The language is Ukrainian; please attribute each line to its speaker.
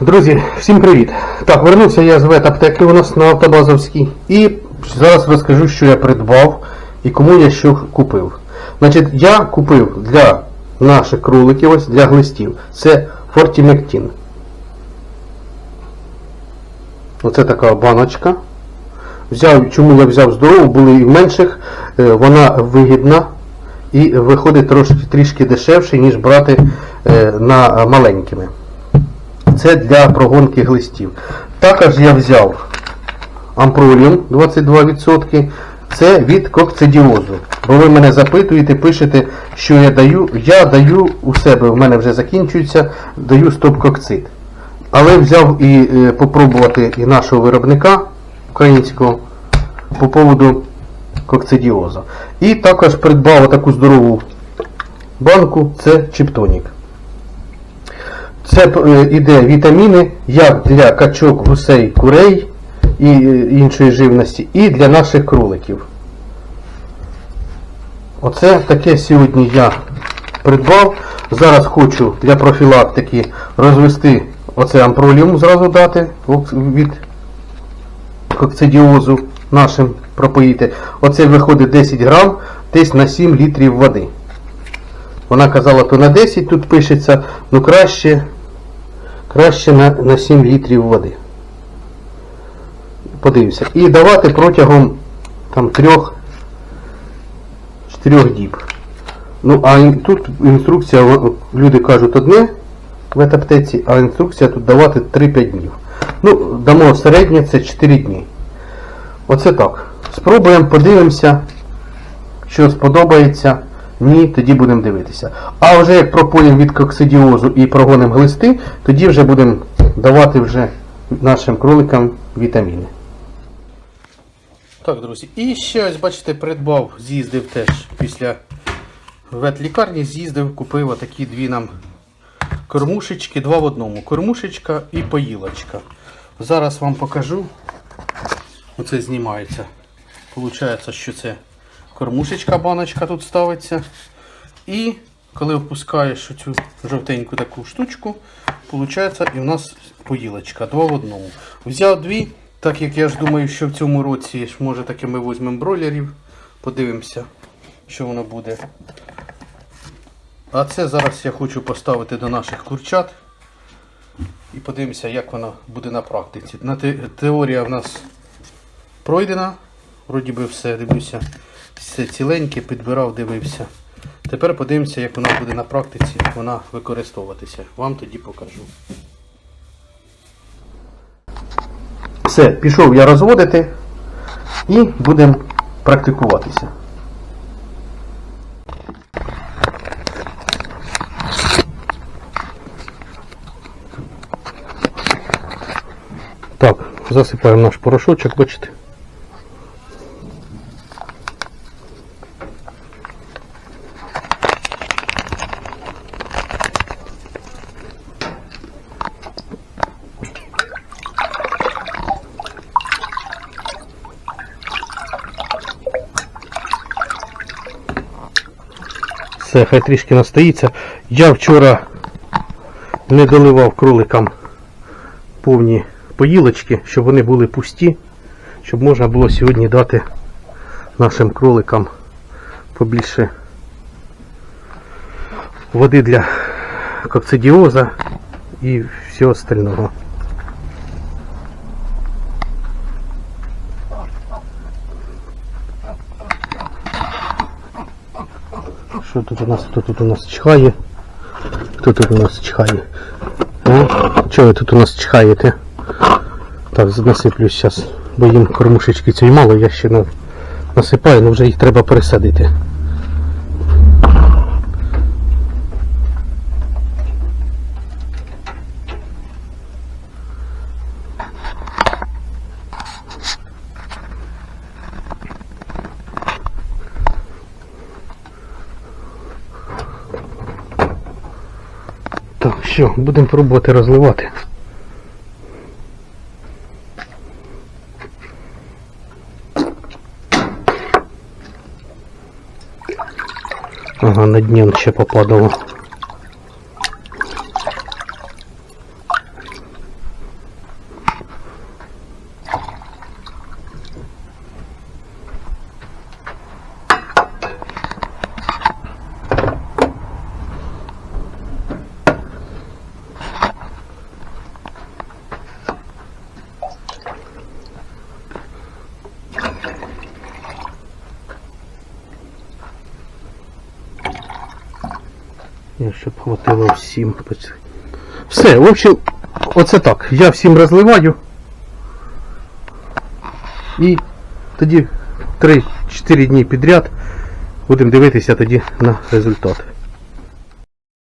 Speaker 1: Друзі, всім привіт! Так, вернувся я з ветаптеки у нас на Автобазовській і зараз розкажу, що я придбав і кому я що купив. Значить, я купив для наших кроликів, ось для глистів, це Фортімектін. Оце така баночка. Взяв, чому я взяв здорову, були і в менших, е, вона вигідна і виходить трошки трішки дешевше, ніж брати е, на маленькими. Це для прогонки глистів. Також я взяв ампроліум 22%. Це від кокцидіозу. Бо ви мене запитуєте, пишете, що я даю. Я даю у себе, в мене вже закінчується, даю стоп-кокцид. Але взяв і е, попробувати і нашого виробника українського по поводу кокцидіозу. І також придбав таку здорову банку, це чіптонік. Це е, іде вітаміни як для качок, гусей, курей і е, іншої живності, і для наших кроликів. Оце таке сьогодні я придбав. Зараз хочу для профілактики розвести оце ампроліум зразу дати від кокцидіозу нашим пропоїти. Оце виходить 10 грам десь на 7 літрів води. Вона казала, то на 10 тут пишеться, ну краще краще на, на 7 літрів води. Подивимося. І давати протягом там 3-4 діб. Ну, а тут інструкція, люди кажуть одне в аптеці, а інструкція тут давати 3-5 днів. Ну, дамо середнє, це 4 дні. Оце так. Спробуємо, подивимося, що сподобається. Ні, тоді будемо дивитися. А вже як пропоїмо від коксидіозу і прогонимо глисти, тоді вже будемо давати вже нашим кроликам вітаміни. Так, друзі, і ще ось, бачите, придбав, з'їздив теж після ветлікарні, з'їздив, купив отакі дві нам кормушечки, два в одному. Кормушечка і поїлочка. Зараз вам покажу. Оце знімається. Получається, що це кормушечка, баночка тут ставиться. І коли впускаєш цю жовтеньку таку штучку, виходить і в нас поїлочка. Два в одному. Взяв дві, так як я ж думаю, що в цьому році може таки ми візьмемо бройлерів. Подивимося, що воно буде. А це зараз я хочу поставити до наших курчат. І подивимося, як воно буде на практиці. На те- теорія в нас пройдена. Вроді би все, дивлюся. Все ціленьке, підбирав, дивився. Тепер подивимося, як вона буде на практиці вона використовуватися. Вам тоді покажу. Все, пішов я розводити і будемо практикуватися. Так, засипаємо наш порошочок, бачите. Все, хай трішки настоїться. Я вчора не доливав кроликам повні поїлочки, щоб вони були пусті, щоб можна було сьогодні дати нашим кроликам побільше води для кокцидіоза і всього остального. Що тут у нас? Хто тут у нас чхає? Хто тут у нас чхає? О, Чого ви тут у нас чхаєте? Так, насиплю зараз, бо їм кормушечки цієї мало, я ще на- насипаю, але вже їх треба пересадити. Так, що, будемо пробувати розливати. Ага, на он ще попадало. Щоб хватило всім. Все, в общем, оце так. Я всім розливаю. І тоді 3-4 дні підряд будемо дивитися тоді на результат.